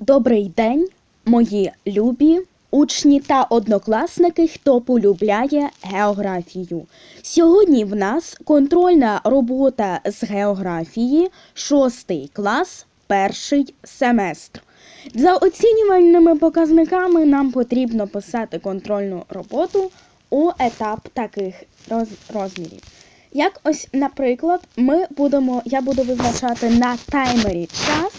Добрий день, мої любі учні та однокласники, хто полюбляє географію. Сьогодні в нас контрольна робота з географії, шостий клас, перший семестр. За оцінювальними показниками нам потрібно писати контрольну роботу у етап таких роз- розмірів. Як ось, наприклад, ми будемо, я буду визначати на таймері час.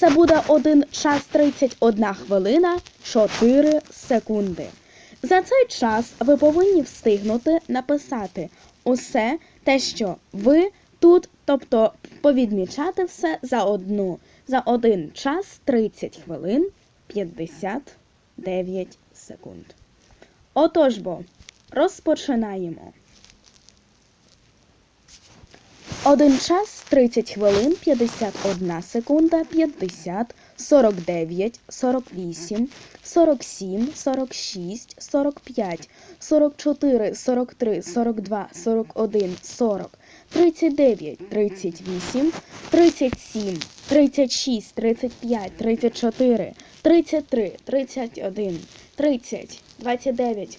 Це буде 1 час 31 хвилина 4 секунди. За цей час ви повинні встигнути написати усе те, що ви тут, тобто повідмічати все за одну, за 1 час 30 хвилин 59 секунд. Отож бо, розпочинаємо. 1 час 30 хвилин 51 секунда 50 49 48 47 46 45 44 43 42 41 40 39 38 37 36 35 34 33 31 30 29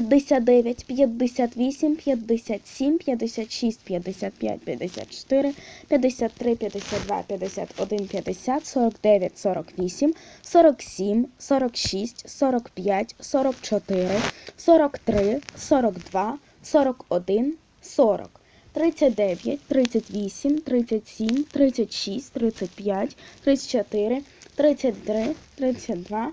59, 58, 57, 56, 55, 54, 53, 52, 51, 50, 49, 48, 47, 46, 45, 44, 43, 42, 41, 40, 39, 38, 37, 36, 35, 34, 33, 32,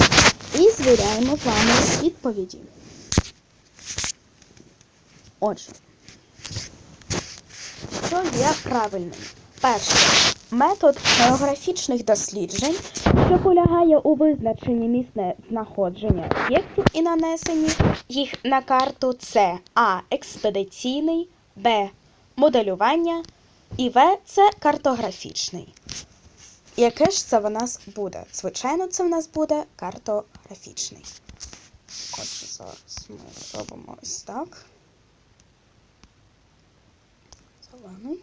І звіряємо з вами відповіді. Отже, що є правильним? Перше. Метод географічних досліджень, що полягає у визначенні місця знаходження об'єктів і нанесенні їх на карту, це А. Експедиційний, Б. Моделювання і В. Це картографічний. Яке ж це в нас буде? Звичайно, це в нас буде картографічний. Отже, зараз ми робимо ось так. Зелений.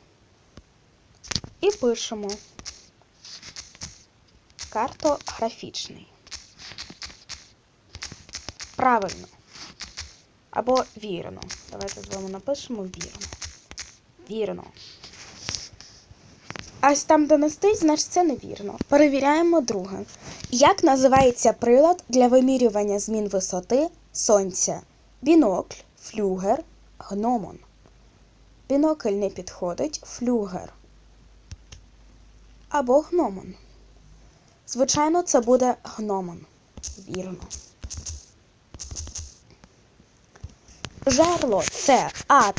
І пишемо картографічний. Правильно. Або вірно. Давайте з вами напишемо вірно. Вірно. А ось там, де не стоїть, значить це невірно. Перевіряємо друге. Як називається прилад для вимірювання змін висоти сонця? Бінокль, флюгер, гномон. Бінокль не підходить, флюгер. Або гномон. Звичайно, це буде гномон. Вірно. Жерло це А.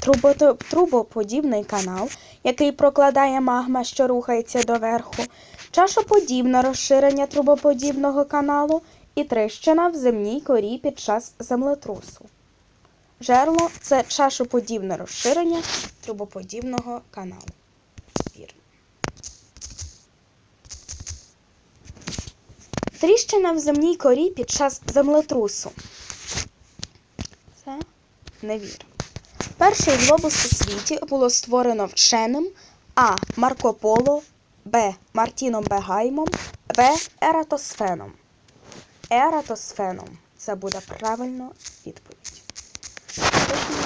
Трубоподібний канал, який прокладає магма, що рухається доверху, чашоподібне розширення трубоподібного каналу і тріщина в земній корі під час землетрусу. Жерло це чашоподібне розширення трубоподібного каналу. Тріщина в земній корі під час землетрусу. Невірно. Перший глобус у світі було створено вченим А. Марко Поло, Б. Мартіном Бегаймом, В. Ератосфеном. Ератосфеном. Це буде правильно відповідь.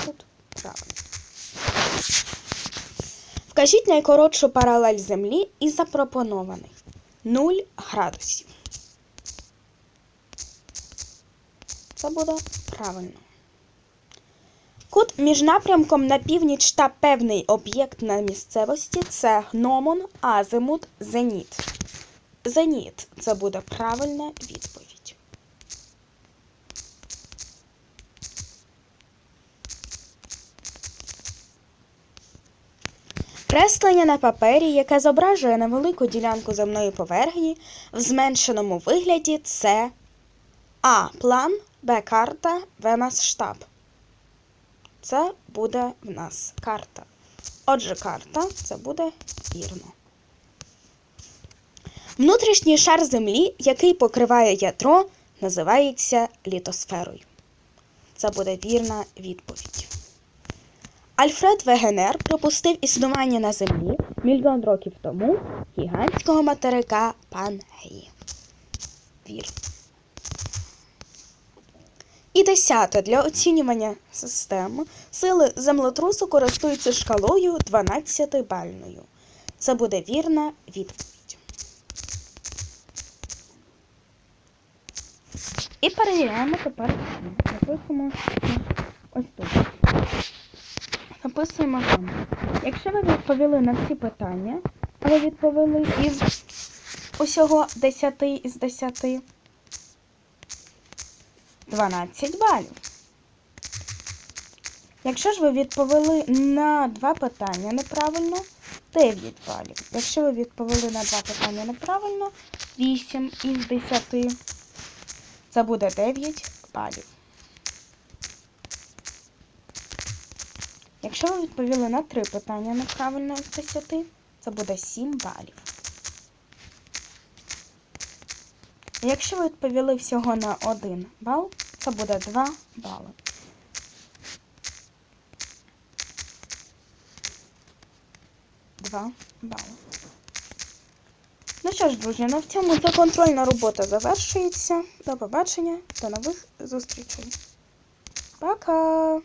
Тут правильно. Вкажіть найкоротшу паралель Землі і запропонований 0 градусів. Це буде правильно. Кут між напрямком на північ та певний об'єкт на місцевості це гномон, азимут, зеніт. Зеніт це буде правильна відповідь. Креслення на папері, яке зображує невелику ділянку земної поверхні в зменшеному вигляді, це А. План, Б. Карта, В. Масштаб. Це буде в нас карта. Отже, карта це буде вірно. Внутрішній шар Землі, який покриває ядро, називається літосферою. Це буде вірна відповідь. Альфред Вегенер припустив існування на Землі мільйон років тому гігантського материка Пангеї. Вірно. І десяте для оцінювання систем сили землетрусу користуються шкалою 12-бальною. Це буде вірна відповідь. І перевіряємо тепер. Написуємо ось тут. Написуємо там. Якщо ви відповіли на всі питання, а ви відповіли із усього 10 із 10, 12 балів. Якщо ж ви відповіли на два питання неправильно, 9 балів. Якщо ви відповіли на два питання неправильно, 8 із 10. Це буде 9 балів. Якщо ви відповіли на три питання неправильно з 10, це буде 7 балів. Якщо ви відповіли всього на 1 бал, це буде 2 бали. Два бали. Ну що ж, друзі, на цьому ця контрольна робота завершується. До побачення, до нових зустрічей. Пока!